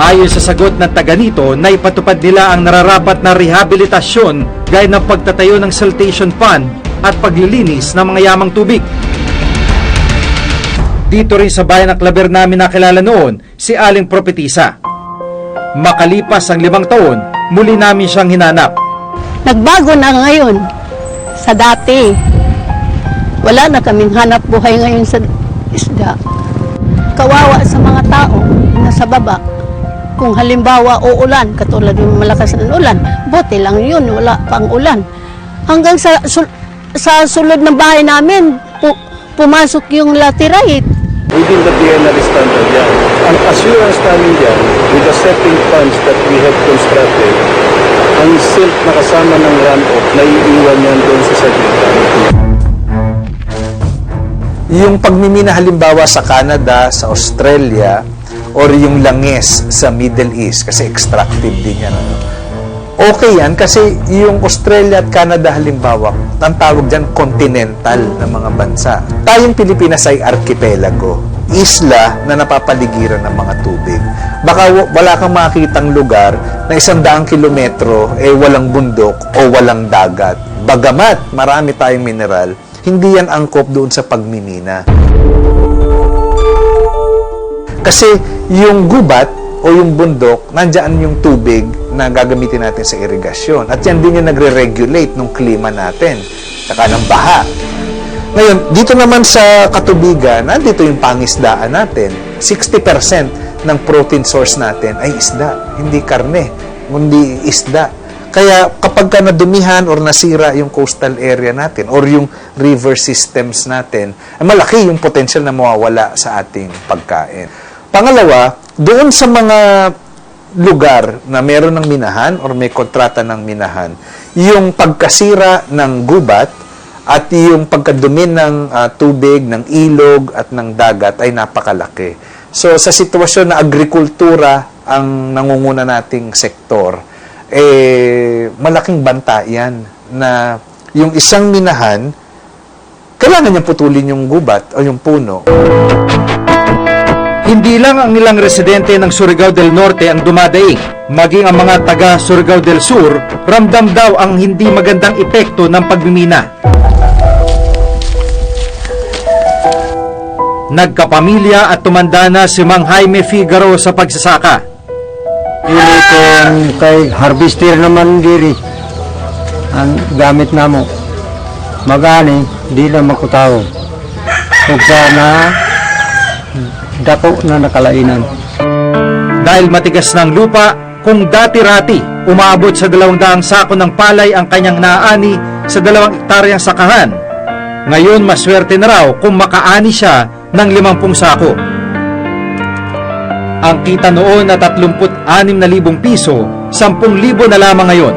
Ayon sa sagot ng taga nito, na ipatupad nila ang nararapat na rehabilitasyon gaya ng pagtatayo ng siltation pond at paglilinis ng mga yamang tubig. Dito rin sa bayan ng Claver namin nakilala noon si Aling Propetisa. Makalipas ang limang taon, muli namin siyang hinanap. Nagbago na ngayon sa dati. Wala na kaming hanap buhay ngayon sa isda. Kawawa sa mga tao na sa baba. Kung halimbawa uulan, katulad yung malakas ng ulan, buti lang yun, wala pang ulan. Hanggang sa, sul- sa sulod ng bahay namin, pu- pumasok yung laterite. within the DNR standard yan. Ang assurance namin yan, with the setting funds that we have constructed, ang silt na kasama ng runoff, naiiwan yan doon sa setting fund. Yung pagmimina halimbawa sa Canada, sa Australia, or yung langis sa Middle East, kasi extractive din yan. Ano? Okay yan kasi yung Australia at Canada halimbawa, ang tawag dyan continental na mga bansa. Tayong Pilipinas ay archipelago, isla na napapaligiran ng mga tubig. Baka wala kang makitang lugar na isang daang kilometro eh walang bundok o walang dagat. Bagamat marami tayong mineral, hindi yan angkop doon sa pagmimina. Kasi yung gubat o yung bundok, nandyan yung tubig na gagamitin natin sa irigasyon. At yan din yung nagre-regulate ng klima natin, saka ng baha. Ngayon, dito naman sa katubigan, nandito yung pangisdaan natin. 60% ng protein source natin ay isda, hindi karne, kundi isda. Kaya kapag ka nadumihan or nasira yung coastal area natin or yung river systems natin, ay malaki yung potential na mawawala sa ating pagkain. Pangalawa, doon sa mga lugar na meron ng minahan or may kontrata ng minahan, yung pagkasira ng gubat at yung pagkadumi ng ah, tubig, ng ilog at ng dagat ay napakalaki. So sa sitwasyon na agrikultura ang nangunguna nating sektor, eh malaking banta yan na yung isang minahan, kailangan niyang putulin yung gubat o yung puno. Hindi lang ang ilang residente ng Surigao del Norte ang dumadaing, maging ang mga taga Surigao del Sur, ramdam daw ang hindi magandang epekto ng pagmimina. Nagkapamilya at tumanda na si Mang Jaime Figaro sa pagsasaka. Ini kung kay harvester naman diri ang gamit namo. Magani di na makutaw. Ug sana dako na nakalainan. Dahil matigas ng lupa, kung dati-rati umabot sa dalawang daang sako ng palay ang kanyang naani sa dalawang ektaryang sakahan, ngayon maswerte na raw kung makaani siya ng 50 sako. Ang kita noon na 36,000 piso, 10,000 na lamang ngayon.